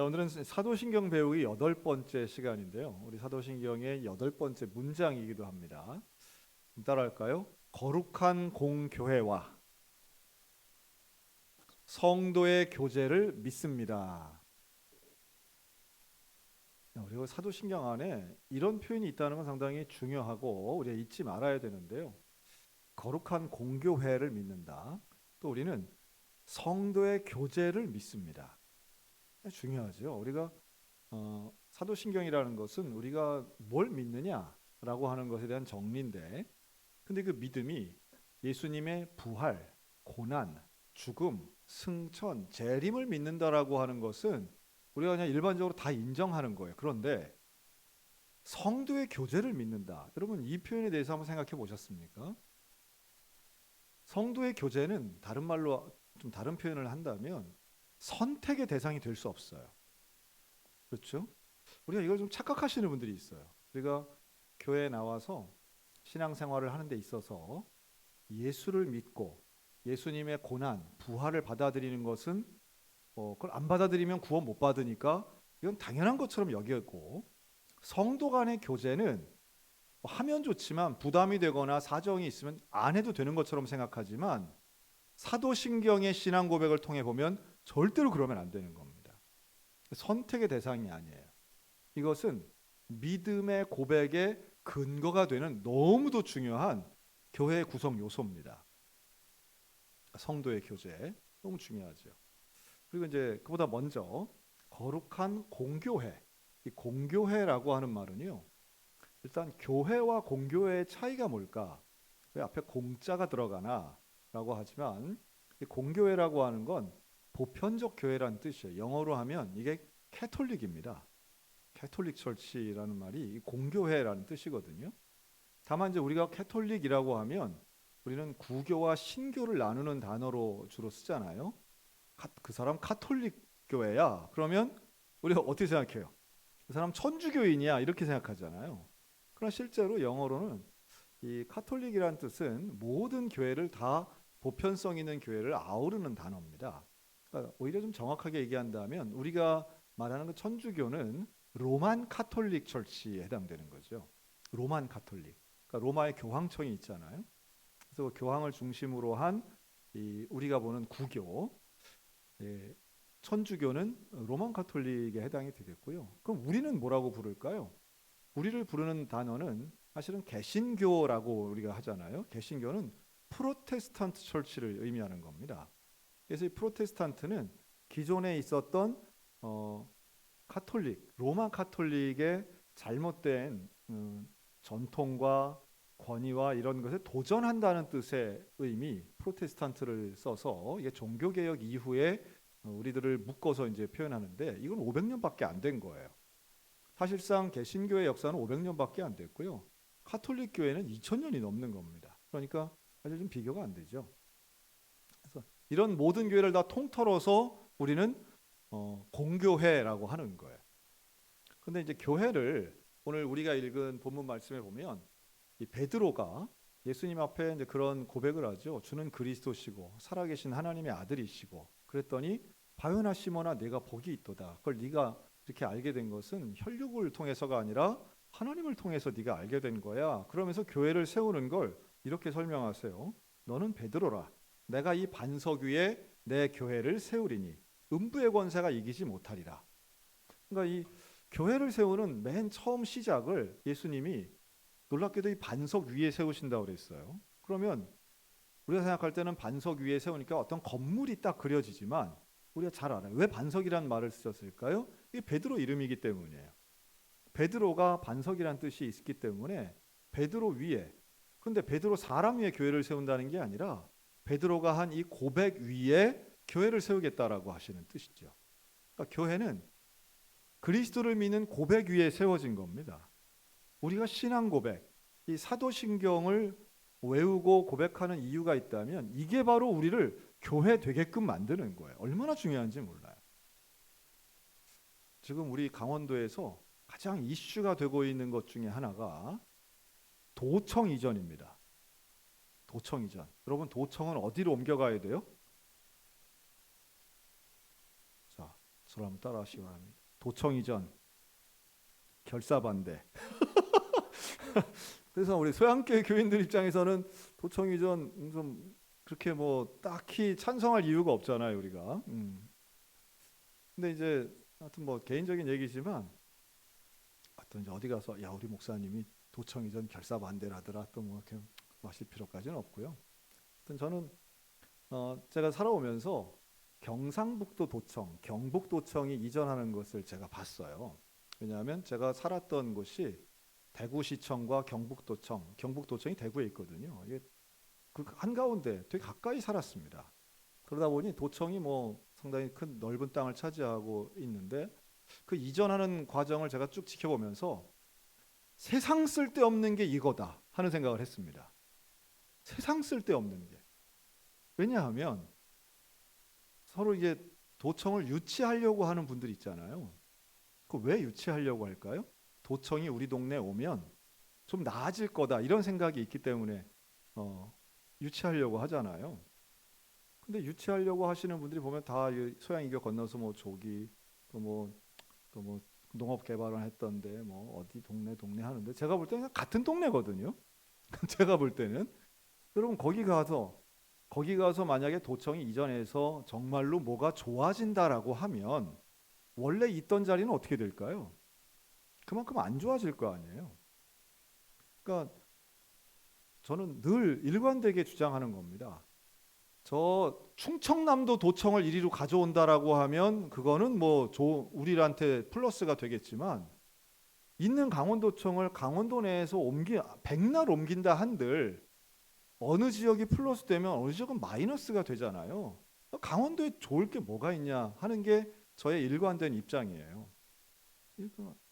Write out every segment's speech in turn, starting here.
자, 오늘은 사도신경 배우기 여덟 번째 시간인데요. 우리 사도신경의 여덟 번째 문장이기도 합니다. 좀 따라할까요? 거룩한 공교회와 성도의 교제를 믿습니다. 그리고 사도신경 안에 이런 표현이 있다는 건 상당히 중요하고 우리가 잊지 말아야 되는데요. 거룩한 공교회를 믿는다. 또 우리는 성도의 교제를 믿습니다. 중요하죠. 우리가 어, 사도신경이라는 것은 우리가 뭘 믿느냐라고 하는 것에 대한 정리인데, 근데 그 믿음이 예수님의 부활, 고난, 죽음, 승천, 재림을 믿는다라고 하는 것은 우리가 그냥 일반적으로 다 인정하는 거예요. 그런데 성도의 교제를 믿는다. 여러분 이 표현에 대해서 한번 생각해 보셨습니까? 성도의 교제는 다른 말로 좀 다른 표현을 한다면 선택의 대상이 될 수 없어요. 그렇죠? 우리가 이걸 좀 착각하시는 분들이 있어요. 우리가 교회에 나와서 신앙생활을 하는 데 있어서 예수를 믿고 예수님의 고난, 부활을 받아들이는 것은 어, 그걸 안 받아들이면 구원 못 받으니까 이건 당연한 것처럼 여기고 성도 간의 교제는 뭐 하면 좋지만 부담이 되거나 사정이 있으면 안 해도 되는 것처럼 생각하지만 사도신경의 신앙 고백을 통해 보면 절대로 그러면 안 되는 겁니다. 선택의 대상이 아니에요. 이것은 믿음의 고백의 근거가 되는 너무도 중요한 교회 구성 요소입니다. 성도의 교제 너무 중요하죠. 그리고 이제 그보다 먼저 거룩한 공교회. 이 공교회라고 하는 말은요. 일단 교회와 공교회의 차이가 뭘까? 왜 앞에 공자가 들어가나라고 하지만 이 공교회라고 하는 건 보편적 교회란 뜻이에요. 영어로 하면 이게 캐톨릭입니다. 캐톨릭 철치라는 말이 공교회라는 뜻이거든요. 다만 이제 우리가 캐톨릭이라고 하면 우리는 구교와 신교를 나누는 단어로 주로 쓰잖아요. 그 사람 카톨릭 교회야. 그러면 우리가 어떻게 생각해요? 그 사람 천주교인이야 이렇게 생각하잖아요. 그러나 실제로 영어로는 이 카톨릭이란 뜻은 모든 교회를 다 보편성 있는 교회를 아우르는 단어입니다. 그러니까 오히려 좀 정확하게 얘기한다면 우리가 말하는 그 천주교는 로만 카톨릭 철치에 해당되는 거죠. 로만 카톨릭. 그러니까 로마의 교황청이 있잖아요. 그래서 그 교황을 중심으로 한 우리가 보는 구교, 예, 천주교는 로만 카톨릭에 해당이 되겠고요. 그럼 우리는 뭐라고 부를까요? 우리를 부르는 단어는 사실은 개신교라고 우리가 하잖아요. 개신교는 프로테스탄트 철치를 의미하는 겁니다. 그래서 이 프로테스탄트는 기존에 있었던 어, 카톨릭, 로마 카톨릭의 잘못된 음, 전통과 권위와 이런 것에 도전한다는 뜻의 의미, 프로테스탄트를 써서 이게 종교 개혁 이후에 어, 우리들을 묶어서 이제 표현하는데 이건 500년밖에 안 된 거예요. 사실상 개신교의 역사는 500년밖에 안 됐고요. 카톨릭 교회는 2000년이 넘는 겁니다. 그러니까 사실 좀 비교가 안 되죠. 이런 모든 교회를 다 통틀어서 우리는 어, 공교회라고 하는 거예요. 근데 이제 교회를 오늘 우리가 읽은 본문 말씀에 보면 이 베드로가 예수님 앞에 이제 그런 고백을 하죠. 주는 그리스도시고 살아계신 하나님의 아들이시고 그랬더니 바요나 시모나 내가 복이 있도다. 그걸 네가 이렇게 알게 된 것은 혈육을 통해서가 아니라 하나님을 통해서 네가 알게 된 거야. 그러면서 교회를 세우는 걸 이렇게 설명하세요. 너는 베드로라. 내가 이 반석 위에 내 교회를 세우리니 음부의 권세가 이기지 못하리라. 그러니까 이 교회를 세우는 맨 처음 시작을 예수님이 놀랍게도 이 반석 위에 세우신다고 그랬어요. 그러면 우리가 생각할 때는 반석 위에 세우니까 어떤 건물이 딱 그려지지만 우리가 잘 알아요. 왜 반석이란 말을 쓰셨을까요? 이게 베드로 이름이기 때문이에요. 베드로가 반석이란 뜻이 있기 때문에 베드로 위에 근데 베드로 사람 위에 교회를 세운다는 게 아니라 베드로가 한 이 고백 위에 교회를 세우겠다라고 하시는 뜻이죠. 그러니까 교회는 그리스도를 믿는 고백 위에 세워진 겁니다. 우리가 신앙 고백, 이 사도신경을 외우고 고백하는 이유가 있다면 이게 바로 우리를 교회 되게끔 만드는 거예요. 얼마나 중요한지 몰라요. 지금 우리 강원도에서 가장 이슈가 되고 있는 것 중에 하나가 도청 이전입니다. 도청 이전. 여러분 도청은 어디로 옮겨가야 돼요? 자, 서로 한번 따라하시기 바랍니다. 도청 이전 결사 반대. 그래서 우리 소양교회 교인들 입장에서는 도청 이전 좀 그렇게 뭐 딱히 찬성할 이유가 없잖아요 우리가. 음. 근데 이제 하여튼 뭐 개인적인 얘기지만 어떤 이제 어디 가서 야 우리 목사님이 도청 이전 결사 반대라더라 또 뭐 이렇게 마실 필요까지는 없고요. 저는 어 제가 살아오면서 경상북도 도청, 경북도청이 이전하는 것을 제가 봤어요. 왜냐하면 제가 살았던 곳이 대구시청과 경북도청, 경북도청이 대구에 있거든요. 이게 그 한가운데 되게 가까이 살았습니다. 그러다 보니 도청이 뭐 상당히 큰 넓은 땅을 차지하고 있는데 그 이전하는 과정을 제가 쭉 지켜보면서 세상 쓸데없는 게 이거다 하는 생각을 했습니다. 세상 쓸데없는 게. 왜냐하면 서로 이게 도청을 유치하려고 하는 분들 있잖아요. 그왜 유치하려고 할까요? 도청이 우리 동네에 오면 좀 나아질 거다 이런 생각이 있기 때문에 어, 유치하려고 하잖아요. 근데 유치하려고 하시는 분들이 보면 다 소양 이교 건너서 뭐 조기 또뭐또뭐 농업 개발을 했던데 뭐 어디 동네 동네 하는데 제가 볼 때는 같은 동네거든요. 제가 볼 때는 여러분 거기 가서 거기 가서 만약에 도청이 이전해서 정말로 뭐가 좋아진다라고 하면 원래 있던 자리는 어떻게 될까요? 그만큼 안 좋아질 거 아니에요. 그러니까 저는 늘 일관되게 주장하는 겁니다. 저 충청남도 도청을 이리로 가져온다라고 하면 그거는 뭐 조, 우리한테 플러스가 되겠지만 있는 강원도청을 강원도 내에서 옮기 백날 옮긴다 한들 어느 지역이 플러스 되면 어느 지역은 마이너스가 되잖아요. 강원도에 좋을 게 뭐가 있냐 하는 게 저의 일관된 입장이에요.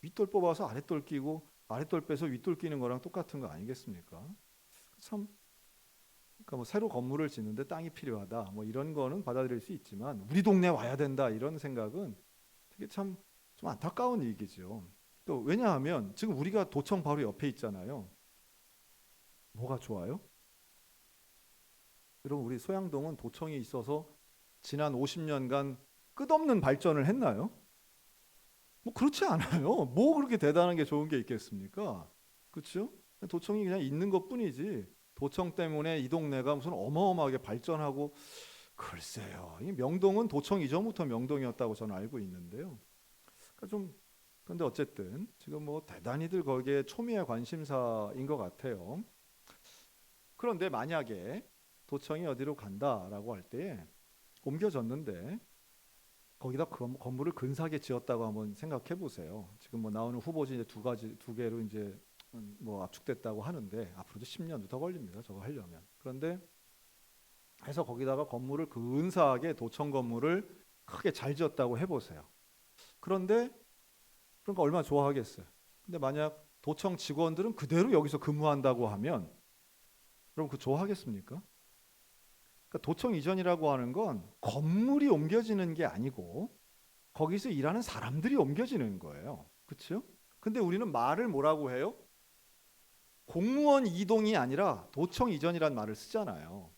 윗돌 뽑아서 아랫돌 끼고 아랫돌 빼서 윗돌 끼는 거랑 똑같은 거 아니겠습니까? 참 그러니까 뭐 새로 건물을 짓는데 땅이 필요하다 뭐 이런 거는 받아들일 수 있지만 우리 동네 와야 된다 이런 생각은 되게 참 좀 안타까운 얘기죠. 또 왜냐하면 지금 우리가 도청 바로 옆에 있잖아요. 뭐가 좋아요? 여러분 우리 소양동은 도청이 있어서 지난 50년간 끝없는 발전을 했나요? 뭐 그렇지 않아요. 뭐 그렇게 대단한 게 좋은 게 있겠습니까? 그렇죠? 도청이 그냥 있는 것뿐이지. 도청 때문에 이 동네가 무슨 어마어마하게 발전하고 글쎄요. 이 명동은 도청 이전부터 명동이었다고 저는 알고 있는데요. 그러니까 좀 근데 어쨌든 지금 뭐 대단히들 거기에 초미의 관심사인 것 같아요. 그런데 만약에 도청이 어디로 간다라고 할 때 옮겨졌는데 거기다 건- 건물을 근사하게 지었다고 한번 생각해 보세요. 지금 뭐 나오는 후보지 이제 두 가지 두 개로 이제 음, 뭐 압축됐다고 하는데 앞으로도 10년도 더 걸립니다. 저거 하려면. 그런데 해서 거기다가 건물을 근사하게 도청 건물을 크게 잘 지었다고 해 보세요. 그런데 그러니까 얼마나 좋아하겠어요. 근데 만약 도청 직원들은 그대로 여기서 근무한다고 하면 여러분 그 좋아하겠습니까? 그러니까 도청 이전이라고 하는 건 건물이 옮겨지는 게 아니고 거기서 일하는 사람들이 옮겨지는 거예요. 그렇죠? 근데 우리는 말을 뭐라고 해요? 공무원 이동이 아니라 도청 이전이란 말을 쓰잖아요.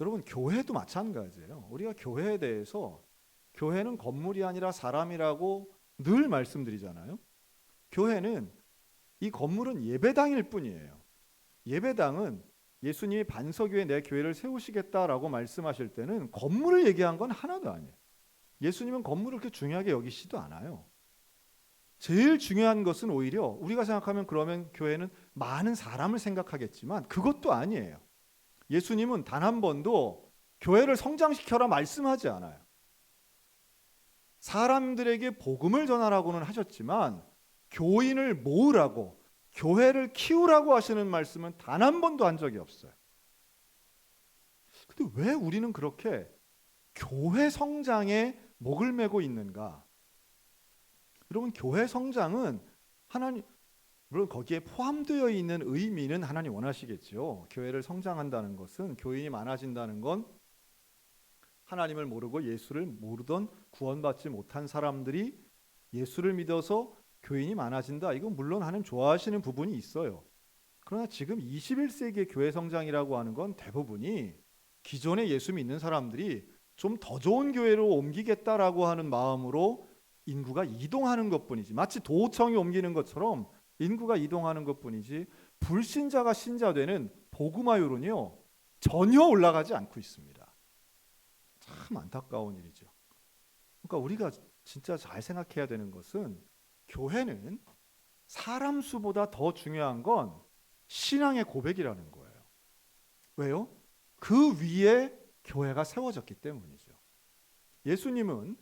여러분 교회도 마찬가지예요. 우리가 교회에 대해서 교회는 건물이 아니라 사람이라고 늘 말씀드리잖아요. 교회는 이 건물은 예배당일 뿐이에요. 예배당은 예수님이 반석 위에 내 교회를 세우시겠다라고 말씀하실 때는 건물을 얘기한 건 하나도 아니에요. 예수님은 건물을 그렇게 중요하게 여기시지도 않아요. 제일 중요한 것은 오히려 우리가 생각하면 그러면 교회는 많은 사람을 생각하겠지만 그것도 아니에요. 예수님은 단 한 번도 교회를 성장시켜라 말씀하지 않아요. 사람들에게 복음을 전하라고는 하셨지만 교인을 모으라고 교회를 키우라고 하시는 말씀은 단 한 번도 한 적이 없어요. 근데 왜 우리는 그렇게 교회 성장에 목을 메고 있는가? 여러분 교회 성장은 하나님 물론 거기에 포함되어 있는 의미는 하나님 원하시겠죠. 교회를 성장한다는 것은 교인이 많아진다는 건 하나님을 모르고 예수를 모르던 구원받지 못한 사람들이 예수를 믿어서 교인이 많아진다. 이건 물론 하나님 좋아하시는 부분이 있어요. 그러나 지금 21세기의 교회 성장이라고 하는 건 대부분이 기존에 예수 믿는 사람들이 좀 더 좋은 교회로 옮기겠다라고 하는 마음으로 인구가 이동하는 것뿐이지 마치 도청이 옮기는 것처럼 인구가 이동하는 것뿐이지 불신자가 신자되는 복음화율은요 전혀 올라가지 않고 있습니다. 참 안타까운 일이죠. 그러니까 우리가 진짜 잘 생각해야 되는 것은 교회는 사람 수보다 더 중요한 건 신앙의 고백이라는 거예요. 왜요? 그 위에 교회가 세워졌기 때문이죠. 예수님은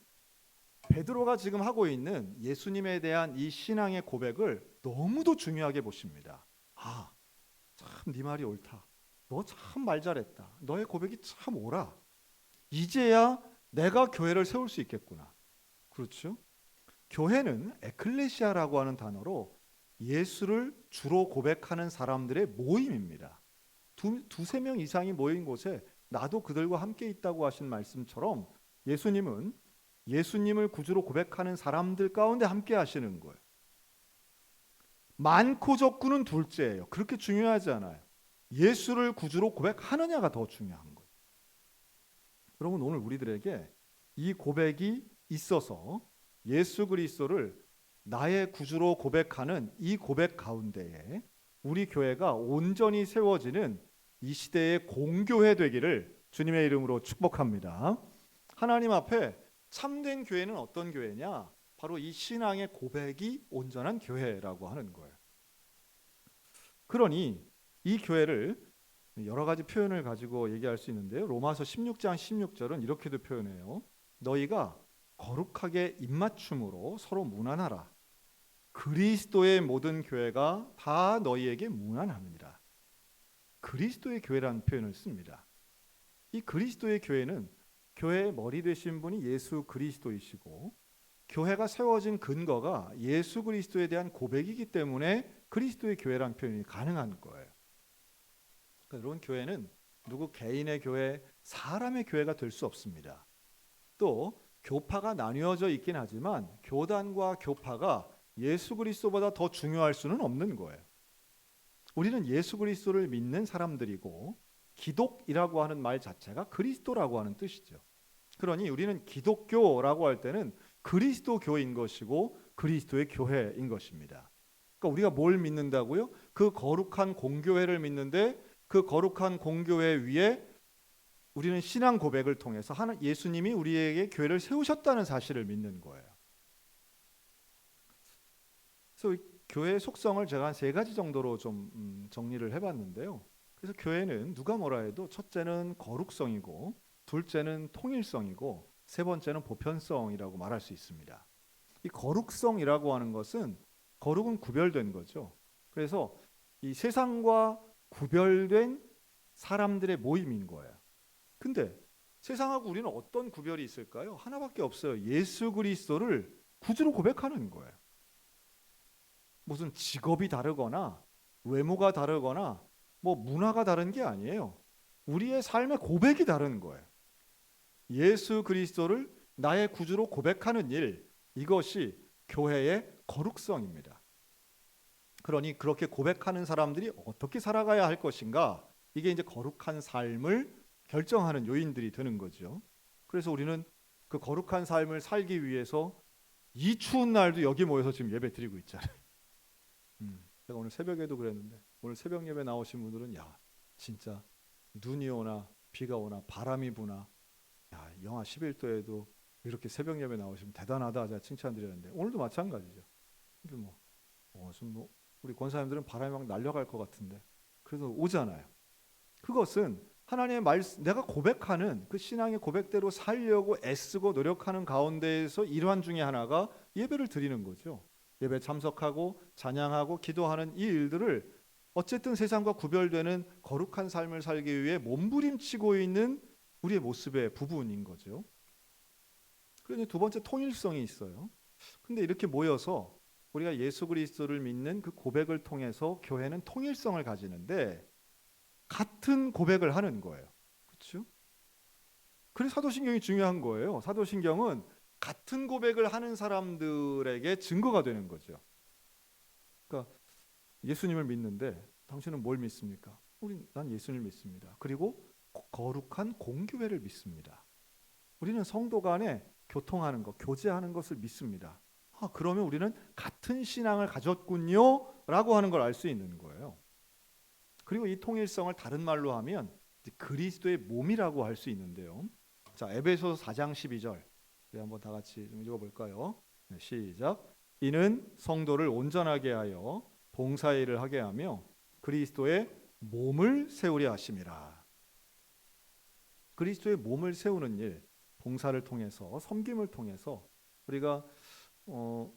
베드로가 지금 하고 있는 예수님에 대한 이 신앙의 고백을 너무도 중요하게 보십니다. 아, 참 네 말이 옳다. 너 참 말 잘했다. 너의 고백이 참 옳아. 이제야 내가 교회를 세울 수 있겠구나. 그렇죠? 교회는 에클레시아라고 하는 단어로 예수를 주로 고백하는 사람들의 모임입니다. 두, 두세 명 이상이 모인 곳에 나도 그들과 함께 있다고 하신 말씀처럼 예수님은 예수님을 구주로 고백하는 사람들 가운데 함께 하시는 거예요. 많고 적고는 둘째예요. 그렇게 중요하지 않아요. 예수를 구주로 고백하느냐가 더 중요한 거예요. 여러분 오늘 우리들에게 이 고백이 있어서 예수 그리스도를 나의 구주로 고백하는 이 고백 가운데에 우리 교회가 온전히 세워지는 이 시대의 공교회 되기를 주님의 이름으로 축복합니다. 하나님 앞에 참된 교회는 어떤 교회냐? 바로 이 신앙의 고백이 온전한 교회라고 하는 거예요. 그러니 이 교회를 여러 가지 표현을 가지고 얘기할 수 있는데요. 로마서 16장 16절은 이렇게도 표현해요. 너희가 거룩하게 입맞춤으로 서로 무난하라. 그리스도의 모든 교회가 다 너희에게 무난합니다. 그리스도의 교회라는 표현을 씁니다. 이 그리스도의 교회는 교회의 머리 되신 분이 예수 그리스도이시고 교회가 세워진 근거가 예수 그리스도에 대한 고백이기 때문에 그리스도의 교회라는 표현이 가능한 거예요. 그러니까 여러분 교회는 누구 개인의 교회, 사람의 교회가 될 수 없습니다. 또 교파가 나뉘어져 있긴 하지만 교단과 교파가 예수 그리스도보다 더 중요할 수는 없는 거예요. 우리는 예수 그리스도를 믿는 사람들이고 기독이라고 하는 말 자체가 그리스도라고 하는 뜻이죠. 그러니 우리는 기독교라고 할 때는 그리스도 교인 것이고 그리스도의 교회인 것입니다. 그러니까 우리가 뭘 믿는다고요? 그 거룩한 공교회를 믿는데 그 거룩한 공교회 위에 우리는 신앙 고백을 통해서 하나 예수님이 우리에게 교회를 세우셨다는 사실을 믿는 거예요. 그래서 교회의 속성을 제가 한 세 가지 정도로 좀 음, 정리를 해봤는데요. 그래서 교회는 누가 뭐라 해도 첫째는 거룩성이고, 둘째는 통일성이고, 세 번째는 보편성이라고 말할 수 있습니다. 이 거룩성이라고 하는 것은 거룩은 구별된 거죠. 그래서 이 세상과 구별된 사람들의 모임인 거예요. 근데 세상하고 우리는 어떤 구별이 있을까요? 하나밖에 없어요. 예수 그리스도를 구주로 고백하는 거예요. 무슨 직업이 다르거나 외모가 다르거나 뭐 문화가 다른 게 아니에요. 우리의 삶의 고백이 다른 거예요. 예수 그리스도를 나의 구주로 고백하는 일 이것이 교회의 거룩성입니다. 그러니 그렇게 고백하는 사람들이 어떻게 살아가야 할 것인가? 이게 이제 거룩한 삶을 결정하는 요인들이 되는 거죠. 그래서 우리는 그 거룩한 삶을 살기 위해서 이 추운 날도 여기 모여서 지금 예배 드리고 있잖아요. 음, 제가 오늘 새벽에도 그랬는데 오늘 새벽 예배 나오신 분들은 야 진짜 눈이 오나 비가 오나 바람이 부나 야 영하 11도에도 이렇게 새벽 예배 나오시면 대단하다 제가 칭찬드렸는데 오늘도 마찬가지죠. 이게 뭐, 어, 뭐 우리 권사님들은 바람이 막 날려갈 것 같은데 그래서 오잖아요. 그것은 하나님의 말씀, 내가 고백하는 그 신앙의 고백대로 살려고 애쓰고 노력하는 가운데에서 일환 중에 하나가 예배를 드리는 거죠. 예배 참석하고 찬양하고 기도하는 이 일들을 어쨌든 세상과 구별되는 거룩한 삶을 살기 위해 몸부림치고 있는 우리의 모습의 부분인 거죠. 그런데 두 번째 통일성이 있어요. 근데 이렇게 모여서 우리가 예수 그리스도를 믿는 그 고백을 통해서 교회는 통일성을 가지는데 같은 고백을 하는 거예요. 그렇죠? 그래서 사도신경이 중요한 거예요. 사도신경은 같은 고백을 하는 사람들에게 증거가 되는 거죠. 그러니까 예수님을 믿는데 당신은 뭘 믿습니까? 우리 난 예수님을 믿습니다. 그리고 거룩한 공교회를 믿습니다. 우리는 성도 간에 교통하는 것, 교제하는 것을 믿습니다. 아, 그러면 우리는 같은 신앙을 가졌군요라고 하는 걸 알 수 있는 거예요. 그리고 이 통일성을 다른 말로 하면 그리스도의 몸이라고 할 수 있는데요. 자, 에베소서 4장 12절. 우리 한번 다 같이 좀 읽어 볼까요? 네, 시작. 이는 성도를 온전하게 하여 봉사 일을 하게 하며 그리스도의 몸을 세우려 하심이라. 그리스도의 몸을 세우는 일, 봉사를 통해서 섬김을 통해서 우리가 어,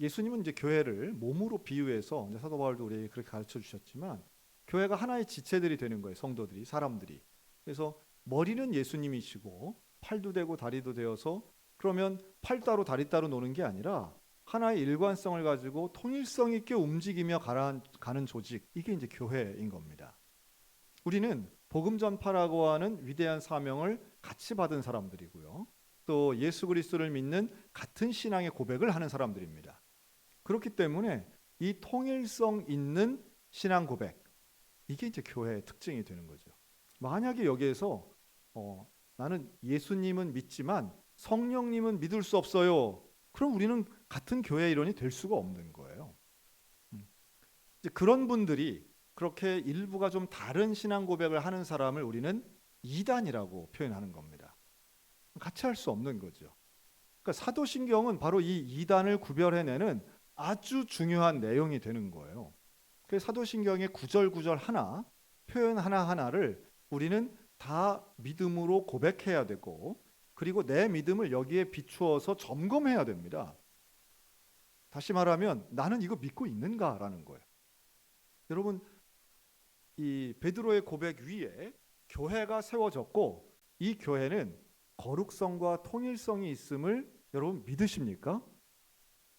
예수님은 이제 교회를 몸으로 비유해서 사도 바울도 우리에게 그렇게 가르쳐 주셨지만 교회가 하나의 지체들이 되는 거예요. 성도들이, 사람들이. 그래서 머리는 예수님이시고 팔도 되고 다리도 되어서 그러면 팔 따로 다리 따로 노는 게 아니라 하나의 일관성을 가지고 통일성 있게 움직이며 가는 조직 이게 이제 교회인 겁니다. 우리는 복음 전파라고 하는 위대한 사명을 같이 받은 사람들이고요. 또 예수 그리스도를 믿는 같은 신앙의 고백을 하는 사람들입니다. 그렇기 때문에 이 통일성 있는 신앙 고백 이게 이제 교회의 특징이 되는 거죠. 만약에 여기에서 어, 나는 예수님은 믿지만 성령님은 믿을 수 없어요. 그럼 우리는 같은 교회 일원이 될 수가 없는 거예요. 음. 그런 분들이 그렇게 일부가 좀 다른 신앙 고백을 하는 사람을 우리는 이단이라고 표현하는 겁니다. 같이 할 수 없는 거죠. 그러니까 사도신경은 바로 이 이단을 구별해내는 아주 중요한 내용이 되는 거예요. 그래서 사도신경의 구절 구절 하나, 표현 하나 하나를 우리는 다 믿음으로 고백해야 되고 그리고 내 믿음을 여기에 비추어서 점검해야 됩니다. 다시 말하면 나는 이거 믿고 있는가라는 거예요. 여러분 이 베드로의 고백 위에 교회가 세워졌고 이 교회는 거룩성과 통일성이 있음을 여러분 믿으십니까?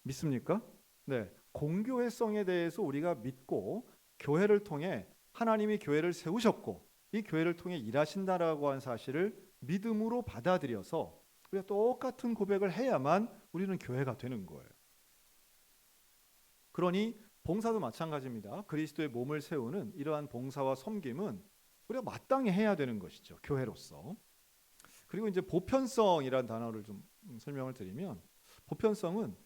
믿습니까? 네. 공교회성에 대해서 우리가 믿고 교회를 통해 하나님이 교회를 세우셨고 이 교회를 통해 일하신다라고 한 사실을 믿음으로 받아들여서 우리가 똑같은 고백을 해야만 우리는 교회가 되는 거예요. 그러니 봉사도 마찬가지입니다. 그리스도의 몸을 세우는 이러한 봉사와 섬김은 우리가 마땅히 해야 되는 것이죠. 교회로서. 그리고 이제 보편성이라는 단어를 좀 설명을 드리면 보편성은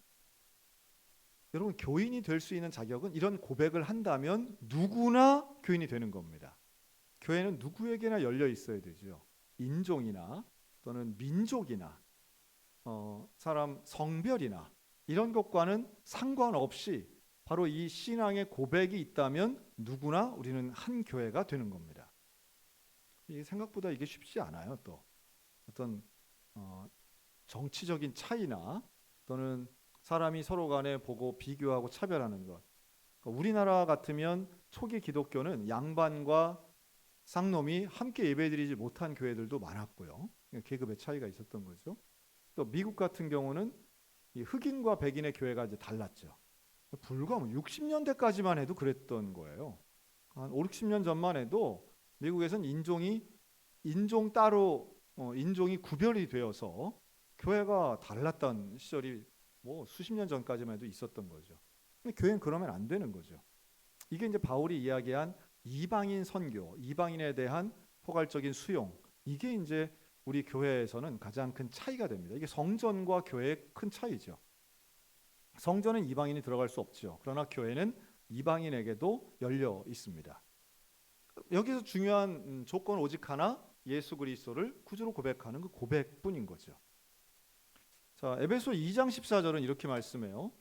여러분 교인이 될 수 있는 자격은 이런 고백을 한다면 누구나 교인이 되는 겁니다. 교회는 누구에게나 열려 있어야 되죠. 인종이나 또는 민족이나 어, 사람 성별이나 이런 것과는 상관없이 바로 이 신앙의 고백이 있다면 누구나 우리는 한 교회가 되는 겁니다. 이게 생각보다 이게 쉽지 않아요. 또 어떤 어, 정치적인 차이나 또는 사람이 서로 간에 보고 비교하고 차별하는 것. 그러니까 우리나라 같으면 초기 기독교는 양반과 쌍놈이 함께 예배드리지 못한 교회들도 많았고요. 계급의 차이가 있었던 거죠. 또 미국 같은 경우는 흑인과 백인의 교회가 이제 달랐죠. 불과 60년대까지만 뭐 해도 그랬던 거예요. 한 5, 60년 전만 해도 미국에선 인종이 인종 따로 어, 인종이 구별이 되어서 교회가 달랐던 시절이 뭐 수십 년 전까지만 해도 있었던 거죠. 근데 교회는 그러면 안 되는 거죠. 이게 이제 바울이 이야기한 이방인 선교, 이방인에 대한 포괄적인 수용, 이게 이제 우리 교회에서는 가장 큰 차이가 됩니다. 이게 성전과 교회의 큰 차이죠. 성전은 이방인이 들어갈 수 없죠. 그러나 교회는 이방인에게도 열려 있습니다. 여기서 중요한 음, 조건 오직 하나 예수 그리스도를 구주로 고백하는 그 고백뿐인 거죠. 자, 에베소 2장 14절은 이렇게 말씀해요.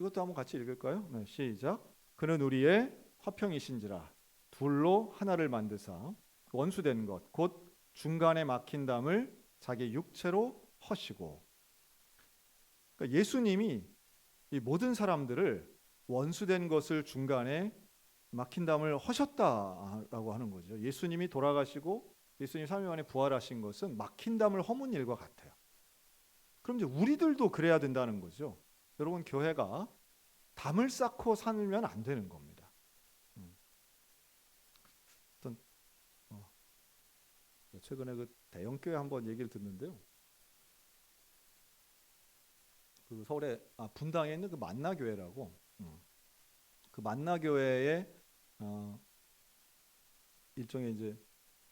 이것도 한번 같이 읽을까요? 네, 시작. 그는 우리의 화평이신지라 둘로 하나를 만드사 원수된 것 곧 중간에 막힌 담을 자기 육체로 허시고 그러니까 예수님이 이 모든 사람들을 원수된 것을 중간에 막힌 담을 허셨다라고 하는 거죠. 예수님이 돌아가시고 예수님 3일 만에 부활하신 것은 막힌 담을 허문 일과 같아요. 그럼 이제 우리들도 그래야 된다는 거죠. 여러분 교회가 담을 쌓고 살면 안 되는 겁니다. 음. 어떤 어, 최근에 그 대형 교회 한번 얘기를 듣는데요. 그 서울에 아, 분당에 있는 그 만나 교회라고 음. 그 만나 교회의 어, 일종의 이제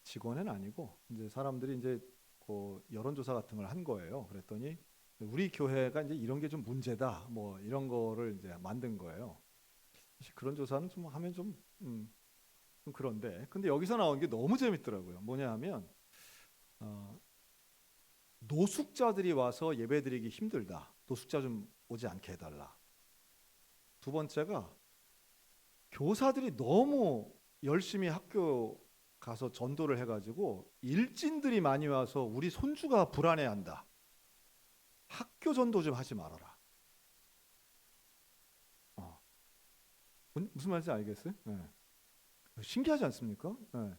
직원은 아니고 이제 사람들이 이제 그 여론조사 같은 걸 한 거예요. 그랬더니 우리 교회가 이제 이런 게 좀 문제다. 뭐 이런 거를 이제 만든 거예요. 사실 그런 조사는 좀 하면 좀, 음, 좀 그런데 근데 여기서 나온 게 너무 재밌더라고요. 뭐냐하면 어, 노숙자들이 와서 예배드리기 힘들다. 노숙자 좀 오지 않게 해달라. 두 번째가 교사들이 너무 열심히 학교 가서 전도를 해가지고 일진들이 많이 와서 우리 손주가 불안해한다. 학교 전도 좀 하지 말아라. 어. 뭔- 무슨 말인지 알겠어요? 네. 신기하지 않습니까? 네.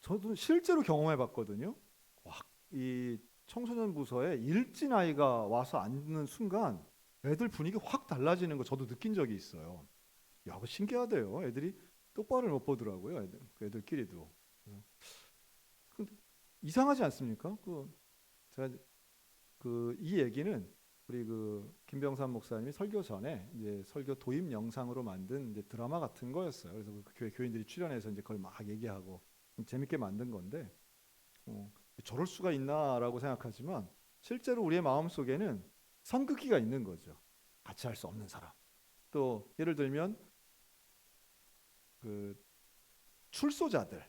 저도 실제로 경험해 봤거든요. 와, 이 청소년 부서에 일진 아이가 와서 앉는 순간 애들 분위기 확 달라지는 거 저도 느낀 적이 있어요. 야, 신기하대요. 애들이 똑바로 못 보더라고요. 애들, 그 애들끼리도. 어. 근데 이상하지 않습니까? 그 제가 그 이 얘기는 우리 그 김병삼 목사님이 설교 전에 이제 설교 도입 영상으로 만든 이제 드라마 같은 거였어요. 그래서 그 교회 교인들이 출연해서 이제 그걸 막 얘기하고 좀 재밌게 만든 건데 어, 저럴 수가 있나라고 생각하지만 실제로 우리의 마음 속에는 선긋기가 있는 거죠. 같이 할 수 없는 사람. 또 예를 들면 그 출소자들,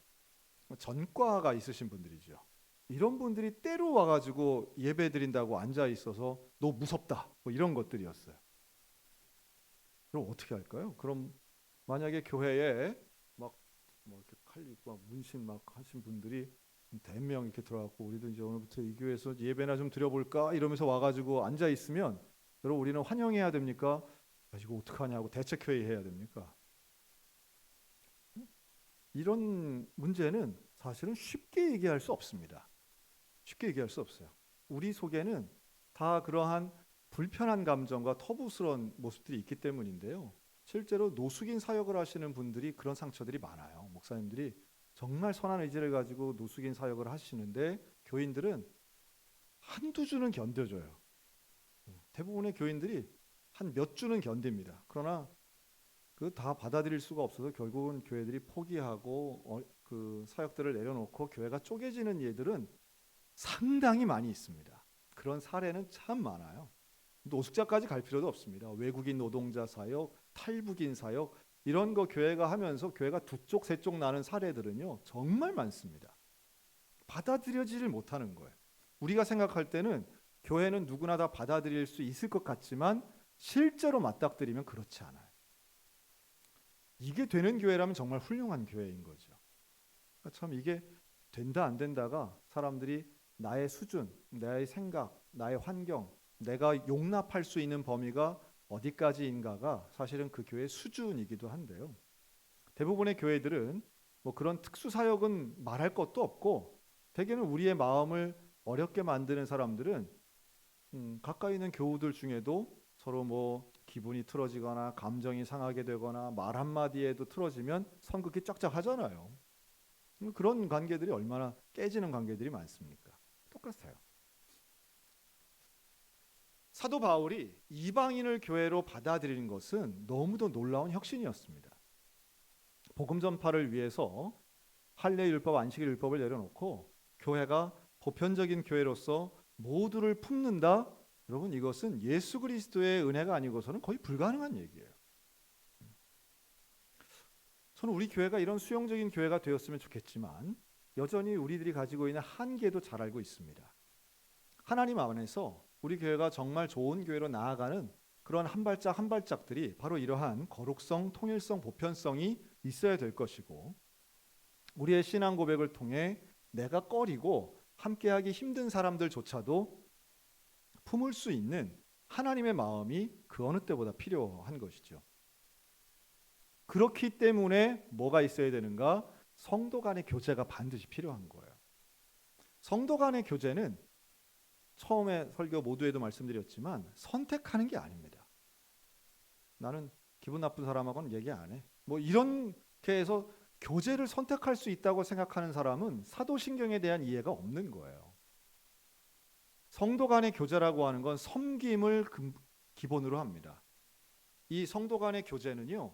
전과가 있으신 분들이죠. 이런 분들이 때로 와가지고 예배 드린다고 앉아 있어서 너 무섭다 뭐 이런 것들이었어요. 그럼 어떻게 할까요? 그럼 만약에 교회에 막 뭐 이렇게 칼 입고 막 문신 막 하신 분들이 대명 이렇게 들어왔고 우리도 이제 오늘부터 이 교회에서 예배나 좀 드려볼까 이러면서 와가지고 앉아 있으면 여러분 우리는 환영해야 됩니까? 야, 이거 어떡하냐고 대책 회의 해야 됩니까? 이런 문제는 사실은 쉽게 얘기할 수 없습니다. 쉽게 얘기할 수 없어요. 우리 속에는 다 그러한 불편한 감정과 터부스러운 모습들이 있기 때문인데요. 실제로 노숙인 사역을 하시는 분들이 그런 상처들이 많아요. 목사님들이 정말 선한 의지를 가지고 노숙인 사역을 하시는데 교인들은 한두 주는 견뎌줘요. 대부분의 교인들이 한 몇 주는 견딥니다. 그러나 그 다 받아들일 수가 없어서 결국은 교회들이 포기하고 어, 그 사역들을 내려놓고 교회가 쪼개지는 예들은 상당히 많이 있습니다. 그런 사례는 참 많아요. 노숙자까지 갈 필요도 없습니다. 외국인 노동자 사역, 탈북인 사역 이런 거 교회가 하면서 교회가 두 쪽 세 쪽 나는 사례들은요 정말 많습니다. 받아들여지를 못하는 거예요. 우리가 생각할 때는 교회는 누구나 다 받아들일 수 있을 것 같지만 실제로 맞닥뜨리면 그렇지 않아요. 이게 되는 교회라면 정말 훌륭한 교회인 거죠. 그러니까 참 이게 된다 안 된다가 사람들이 나의 수준, 나의 생각, 나의 환경, 내가 용납할 수 있는 범위가 어디까지인가가 사실은 그 교회의 수준이기도 한데요. 대부분의 교회들은 뭐 그런 특수 사역은 말할 것도 없고 대개는 우리의 마음을 어렵게 만드는 사람들은 음, 가까이 있는 교우들 중에도 서로 뭐 기분이 틀어지거나 감정이 상하게 되거나 말 한마디에도 틀어지면 선긋기 쫙쫙 하잖아요. 음, 그런 관계들이 얼마나 깨지는 관계들이 많습니까? 똑같아요. 사도 바울이 이방인을 교회로 받아들이는 것은 너무도 놀라운 혁신이었습니다. 복음 전파를 위해서 할례 율법, 안식 율법을 내려놓고 교회가 보편적인 교회로서 모두를 품는다. 여러분 이것은 예수 그리스도의 은혜가 아니고서는 거의 불가능한 얘기예요. 저는 우리 교회가 이런 수용적인 교회가 되었으면 좋겠지만 여전히 우리들이 가지고 있는 한계도 잘 알고 있습니다. 하나님 안에서 우리 교회가 정말 좋은 교회로 나아가는 그런 한 발짝 한 발짝들이 바로 이러한 거룩성, 통일성, 보편성이 있어야 될 것이고 우리의 신앙 고백을 통해 내가 꺼리고 함께하기 힘든 사람들조차도 품을 수 있는 하나님의 마음이 그 어느 때보다 필요한 것이죠. 그렇기 때문에 뭐가 있어야 되는가? 성도 간의 교제가 반드시 필요한 거예요. 성도 간의 교제는 처음에 설교 모두에도 말씀드렸지만 선택하는 게 아닙니다. 나는 기분 나쁜 사람하고는 얘기 안 해. 뭐 이렇게 해서 교제를 선택할 수 있다고 생각하는 사람은 사도신경에 대한 이해가 없는 거예요. 성도 간의 교제라고 하는 건 섬김을 기본으로 합니다. 이 성도 간의 교제는요.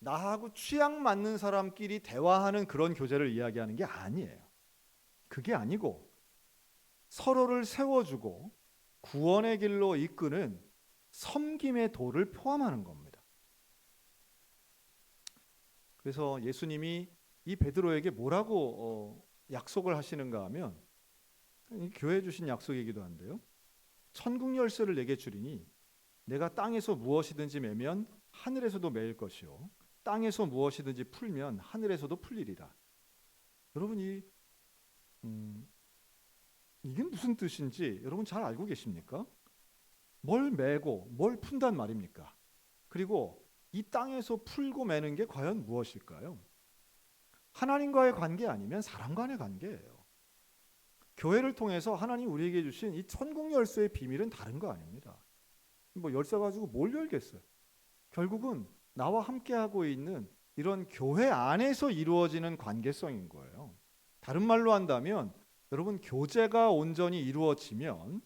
나하고 취향 맞는 사람끼리 대화하는 그런 교제를 이야기하는 게 아니에요. 그게 아니고 서로를 세워주고 구원의 길로 이끄는 섬김의 도를 포함하는 겁니다. 그래서 예수님이 이 베드로에게 뭐라고 어, 약속을 하시는가 하면 이 교회 주신 약속이기도 한데요. 천국 열쇠를 내게 주리니 내가 땅에서 무엇이든지 매면 하늘에서도 매일 것이요 땅에서 무엇이든지 풀면 하늘에서도 풀리리라. 여러분이 음, 이게 무슨 뜻인지 여러분 잘 알고 계십니까? 뭘 매고 뭘 푼단 말입니까? 그리고 이 땅에서 풀고 매는 게 과연 무엇일까요? 하나님과의 관계 아니면 사람 간의 관계예요. 교회를 통해서 하나님 우리에게 주신 이 천국 열쇠의 비밀은 다른 거 아닙니다. 뭐 열쇠 가지고 뭘 열겠어요? 결국은 나와 함께 하고 있는 이런 교회 안에서 이루어지는 관계성인 거예요. 다른 말로 한다면 여러분 교제가 온전히 이루어지면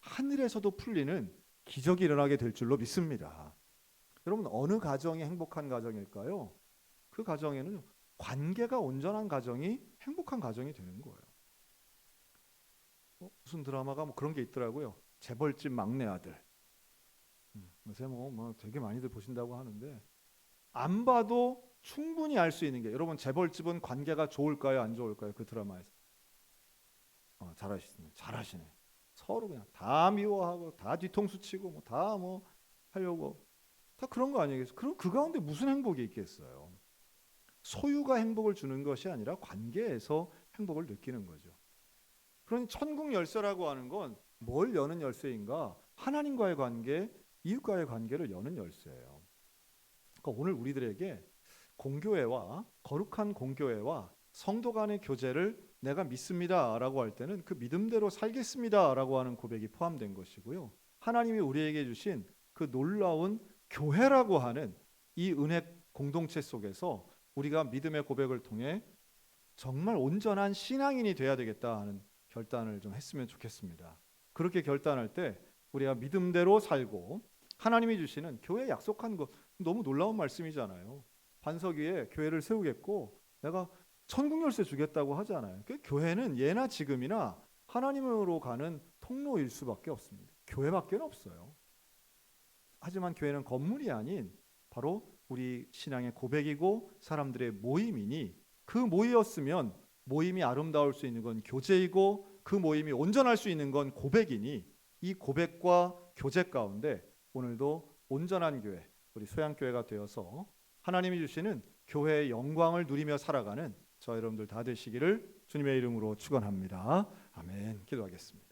하늘에서도 풀리는 기적이 일어나게 될 줄로 믿습니다. 여러분 어느 가정이 행복한 가정일까요? 그 가정에는 관계가 온전한 가정이 행복한 가정이 되는 거예요. 어, 무슨 드라마가 뭐 그런 게 있더라고요. 재벌집 막내 아들. 음, 요새 뭐, 뭐 되게 많이들 보신다고 하는데 안 봐도 충분히 알 수 있는 게 여러분 재벌집은 관계가 좋을까요, 안 좋을까요? 그 드라마에서 어, 잘하시네, 잘하시네. 서로 그냥 다 미워하고 다 뒤통수 치고 뭐 다뭐 하려고 다 그런 거 아니겠어요? 그럼 그 가운데 무슨 행복이 있겠어요? 소유가 행복을 주는 것이 아니라 관계에서 행복을 느끼는 거죠. 그러니 천국 열쇠라고 하는 건 뭘 여는 열쇠인가? 하나님과의 관계, 이웃과의 관계를 여는 열쇠예요. 그러니까 오늘 우리들에게 공교회와 거룩한 공교회와 성도 간의 교제를 내가 믿습니다라고 할 때는 그 믿음대로 살겠습니다라고 하는 고백이 포함된 것이고요. 하나님이 우리에게 주신 그 놀라운 교회라고 하는 이 은혜 공동체 속에서 우리가 믿음의 고백을 통해 정말 온전한 신앙인이 돼야 되겠다 하는 결단을 좀 했으면 좋겠습니다. 그렇게 결단할 때 우리가 믿음대로 살고 하나님이 주시는 교회 약속한 거 너무 놀라운 말씀이잖아요. 반석 위에 교회를 세우겠고 내가 천국 열쇠 주겠다고 하잖아요. 그 교회는 예나 지금이나 하나님으로 가는 통로일 수밖에 없습니다. 교회밖에 없어요. 하지만 교회는 건물이 아닌 바로 우리 신앙의 고백이고 사람들의 모임이니 그 모이었으면 모임이 아름다울 수 있는 건 교제이고 그 모임이 온전할 수 있는 건 고백이니 이 고백과 교제 가운데 오늘도 온전한 교회 우리 소양교회가 되어서 하나님이 주시는 교회의 영광을 누리며 살아가는 저 여러분들 다 되시기를 주님의 이름으로 축원합니다. 아멘. 기도하겠습니다.